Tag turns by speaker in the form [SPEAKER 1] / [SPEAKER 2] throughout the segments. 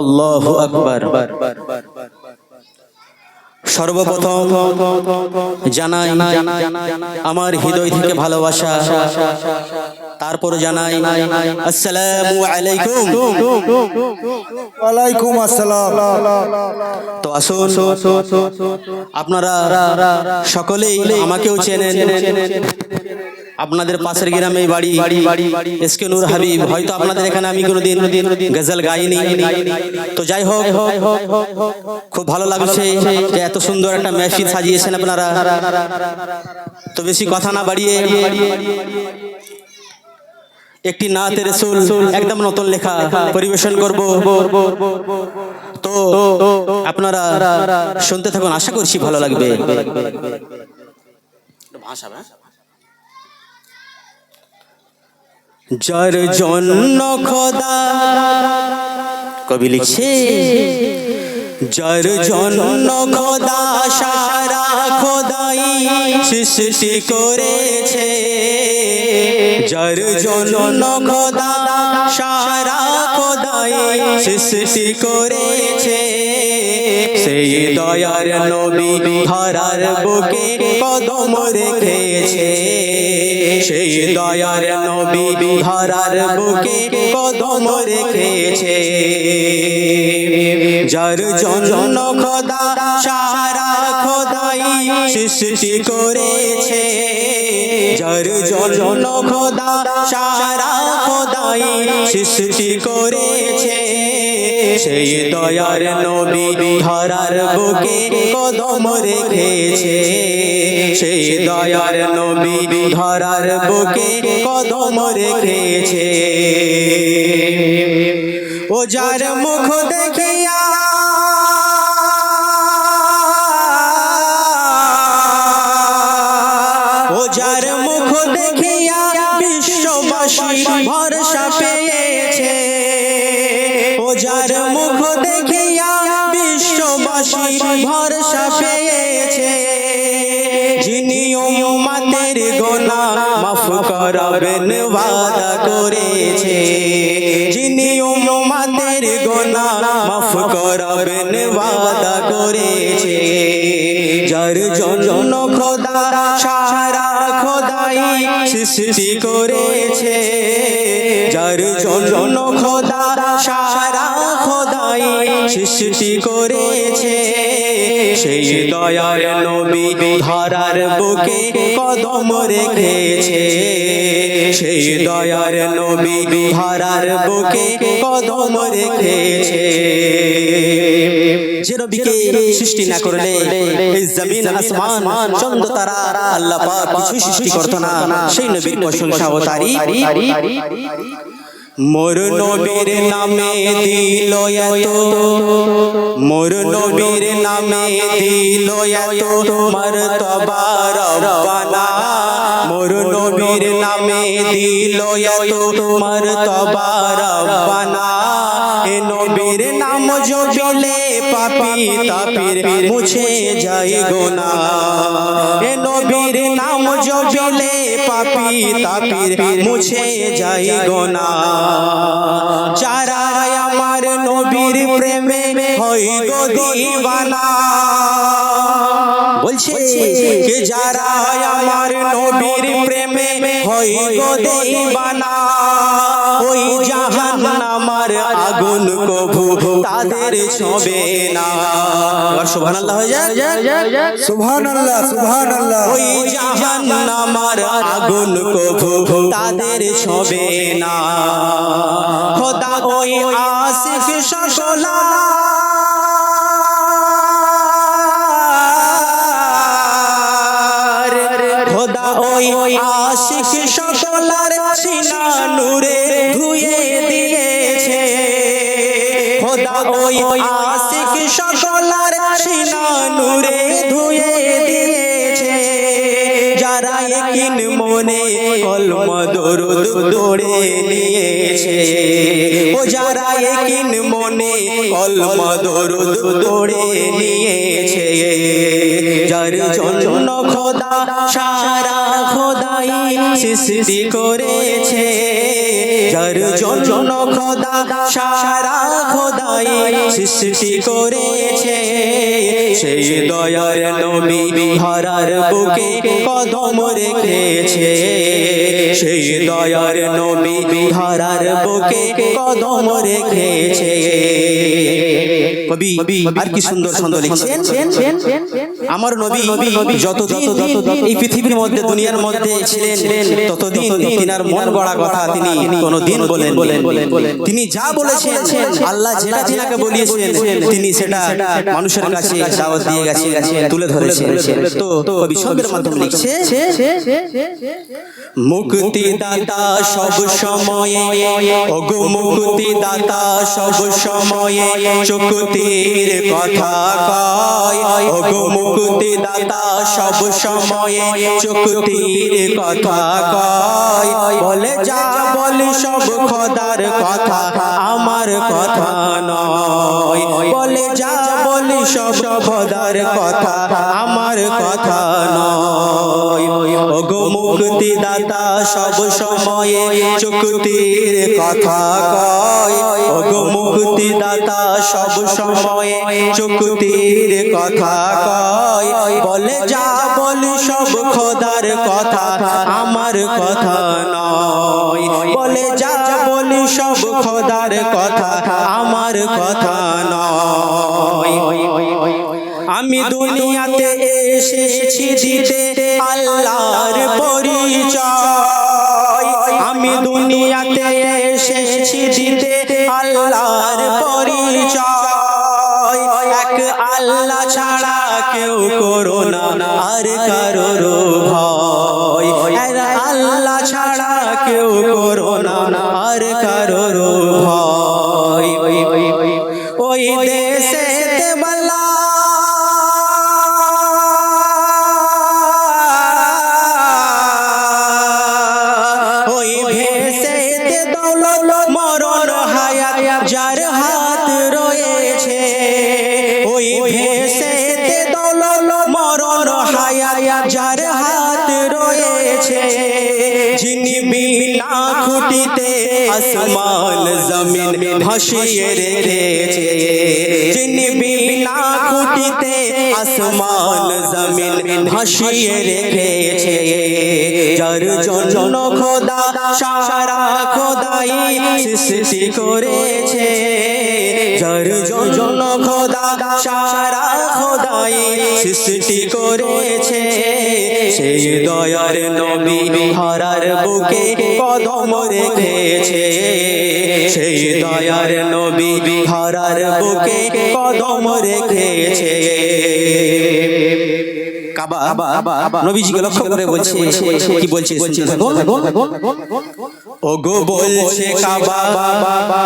[SPEAKER 1] আল্লাহ আকবার। সর্বপ্রথম জানাই আমার হৃদয় থেকে ভালোবাসা। তারপর জানাই আসসালামু আলাইকুম।
[SPEAKER 2] ওয়ালাইকুম আসসালাম।
[SPEAKER 1] তো আসুন আপনারা সকলেই আমাকেও চেনেন। আপনাদের পাশের গ্রামে বাড়ি বাড়ি বাড়ি এসকে নূর হাবিব হয়তো আপনাদের এখানে আমি কোনোদিন গজল গাইনি তো যাই হোক খুব ভালো লাগছে যে এত সুন্দর একটা মেহফিল সাজিয়েছেন আপনারা। তো বেশি কথা না বাড়িয়ে একটি নাতের সুল একদম নতুন লেখা পরিবেশন করব। তো আপনারা শুনতে থাকুন আশা করছি ভালো লাগবে। যার জন্য খোদা কবি লিখছে যার জন্য খোদা সারা খোদাই সৃষ্টি করেছে। যার জন্য খোদা সারা খোদাই সৃষ্টি করেছে। সেই দয়ার নবী ধরার বুকে কদম রেখেছে। সেই দয়ার নবী ধরার বুকে কদম রেখেছে। যার জন্য খোদা সারা খোদাই সৃষ্টি করেছে। যার জন্য খোদা সারা খোদাই সৃষ্টি করেছে। সেই দয়ার নবী ধরার বুকে কদম রেখেছে। সেই দয়ার নবী ধরার বুকে কদম রেখেছে। ও যার মুখ দেখিয়া বিশ্ববাসী ভরসা পেয়েছে যিনি উম্মতের গোনা মাফ করাবেন, ওয়াদা করেছে। যিনি উম্মতের গোনা মাফ করাবেন, ওয়াদা করেছে। যার জন্য খোদা সারা খোদাই সৃষ্টি করেছে। যার জন্য খোদা সারা খোদাই সৃষ্টি করেছে। সেই দয়ার নবী ধরার বুকে কদম রেখেছে। সেই দয়ার নবী ধরার বুকে কদম রেখেছে। যে নবীকে সৃষ্টি না করলে এই জমিন আসমান চন্দ্র তারা আল্লাহ পাক কিছু সৃষ্টি করতো না। সেই নবীর প্রশংসা ও তারিফ। মোর নবীর নামে দিল এত। মোর নবীর নামে দিল এত। মর্তবা রব্বানা। মোর নবীর নামে দিল এত। মর্তবা রব্বানা। নবীর নাম জপিলে পাপি তাপির মুছে যায় গোনা। এ নবীর নাম জপিলে পাপি তাপির মুছে যায় গোনা। যারা আমার নবীর প্রেমে হই গো দিবানা বলছে, কে যারা আমার নবীর প্রেমে হই গো দিবানা ওই জাহান আমার আগুন কভু তাদের ছবে না। সুবহানাল্লাহ হয়ে যায়
[SPEAKER 2] সুবহান আল্লাহ সুবহান আল্লাহ
[SPEAKER 1] ওই জাহান আমার আগুন কভু তাদের ছবে না। খোদা ওই সকলা খোদা ওই আশিক সকলার সিনা নূরে। মনে কলম দরুদ দৌড়ে নিয়েছে। ও যারা একিন মনে কলম দরুদ দৌড়ে নিয়েছে। যার জন্য খোদা সারা খোদাই সৃষ্টি করেছে। যার জন্য খোদা সারা খোদাই সৃষ্টি করেছে। সেই দয়ার নবী ধরার বুকে কদম রেখেছে। সেই দয়ার নবী ধরার বুকে কদম রেখেছে। কবি আর কি সুন্দর সুন্দর লিখছেন? আমার নবী যতদিন এই পৃথিবীর মধ্যে দুনিয়ার মধ্যে ছিলেন ততদিন তিনার মন গড়া কথা তিনি কোনোদিন বলেন বলেন তিনি যা বলেছেন আল্লাহ যেটা তিনাকে বলিয়েছেন তিনি সেটা মানুষের কাছে দাওয়াত দিয়ে গেছে তুলে ধরেছেন। তো কবি শব্দের মাধ্যমে লিখছে মুক্তি দাতা সব সময়ে ওগো মুক্তি দাতা সব সময়ে চুক্তির কথা কয়। মুক্তি দাতা সব সময়ে চুক্তির কথা কয়। বলে যা বলি সব খোদার কথা, আমার কথা নয়। বলে যা বলি সব খোদার কথা, আমার কথা নয়। ওগো মুক্তি দাতা সব সময়ে চুক্তির কথা কয়। ওগো মুক্তি দাতা সব সময়ে চুক্তির কথা কয়। বলে যা বলি সব খোদার কথা, আমার কথা নয়। বলে যা বলি সব খোদার কথা, আমার কথা নয়। আমি দুনিয়াতে এসেছি দিতে আল্লাহর পরিচয়। আমি দুনিয়াতে এসেছি দিতে আল্লাহর পরিচয়। এক আল্লাহ ছাড়া কেউ করো না। আর কারোর আসমান জমিন ভাসিয়ে রেখেছে। যিনি বিনা কুটিতে আসমান জমিন ভাসিয়ে রেখেছে। যার জন্য খোদা সারা খোদাই সৃষ্টি করেছে। যার জন্য খোদা সারা খোদাই সৃষ্টি করেছে। সেই দয়ার নবী হারার বুকে কদম রেখেছে। সেই দয়ার নবী হারার বুকে কদম রেখেছে। কাবা নবীজিকে লক্ষ্য করে বলছে কি বলছে ওগো বলছে কাবা,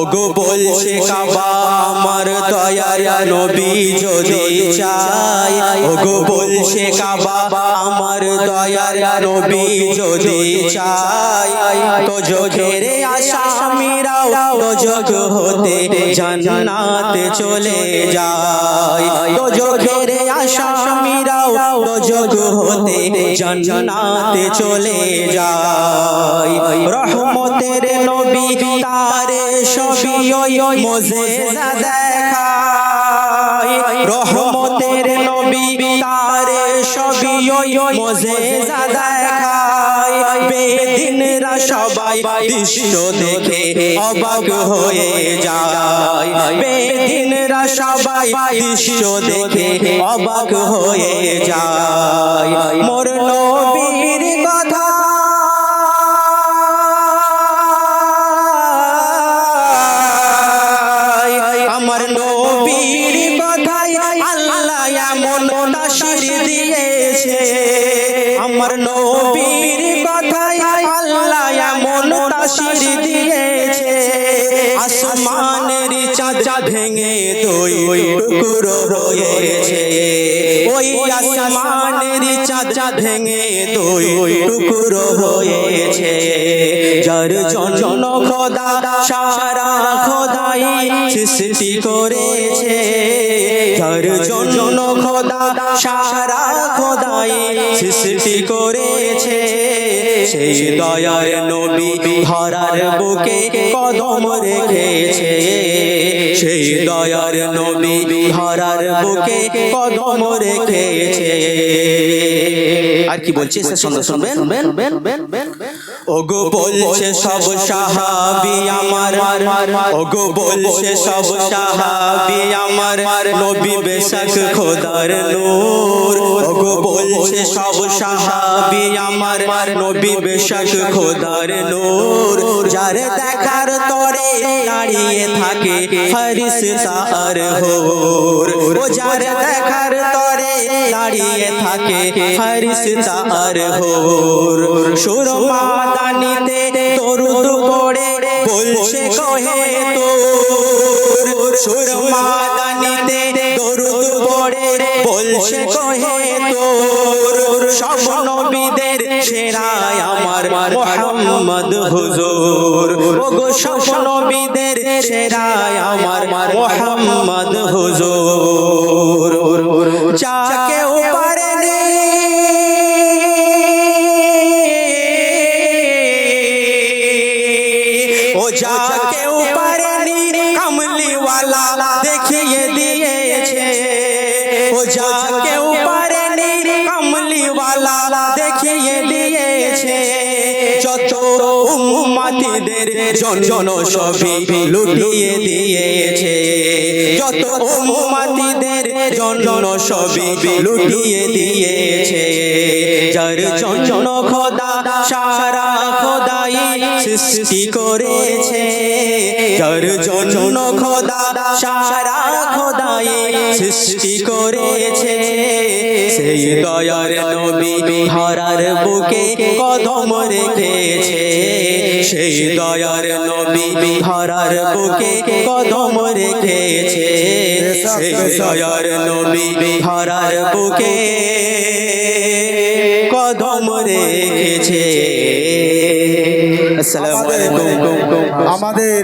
[SPEAKER 1] ওগো বলছে কাবা, আমার দয়ার নবী যদি চাই ওগো বলছে কাবা, আমার দয়ার নবী যদি চাই তো যোগের আসামিরাও তো যোগ হতে জান্নাতে চলে যায়। তো যোগের আসামিরাও তো যোগ হতে জান্নাতে চলে যায়। রহমতের নবী তারে সবই রহমতের নবী তারে সবই ওই বেদিনরা সবাই দৃশ্য দেখে অবাক হয়ে যায়। বেদিনরা সবাই দৃশ্য দেখে অবাক হয়ে যায়। মোর নবীর ওই আসমানের চাঁদ ভেঙে তুই টুকরো হয়েছে। যার জন্য খোদা সারা খোদাই সৃষ্টি করেছে। যার জন্য খোদা সারা খোদাই সৃষ্টি করেছে। সেই দয়ার নবী ধরার বুকে কদম রেখেছে। সেই দয়ার নবী ধরার বুকে কদম রেখেছে। আর কি বলছি সে শুনবেন? ওগো বলছে সব সাহাবি আমার, ওগো বলছে সব সাহাবি আমার, নবী বেশক খোদার নূর। ওগো বলছে সব সাহাবি আমার, নবী বেশক খোদার নূর, যার দেখার তরে দাঁড়িয়ে থাকে হরিস তার হোর। ও যার দেখার তরে দাঁড়িয়ে থাকে হরিস তার হোর। সুর মাদানিতে তরুদ পড়ে, বলছে, কহে তোর। সুর মাদানিতে তরুদ পড়ে, বলছে, কহে তোর। সব নবীদের সেরায় আমার মোহাম্মদ হুজুর। ওগো সব নবীদের সেরায় আমার মোহাম্মদ হুজুর। যা উম্মাতিদের জন সবই লুটিয়ে দিয়েছে। যত উম্মতিদের জন সবই লুটিয়ে দিয়েছে। যার জন খোদা, সারা খোদাই সৃষ্টি করেছে। যার জন খোদা, সারা খোদাই সৃষ্টি করেছে। সেই দয়ার নবী হারার বুকে কদম রেখেছে। সেই দয়ার নবী হারার বুকে কদম রেখেছে। সেই দয়ার নবী হারার বুকে কদম রেখেছে। আসসালামু আলাইকুম।
[SPEAKER 2] আমাদের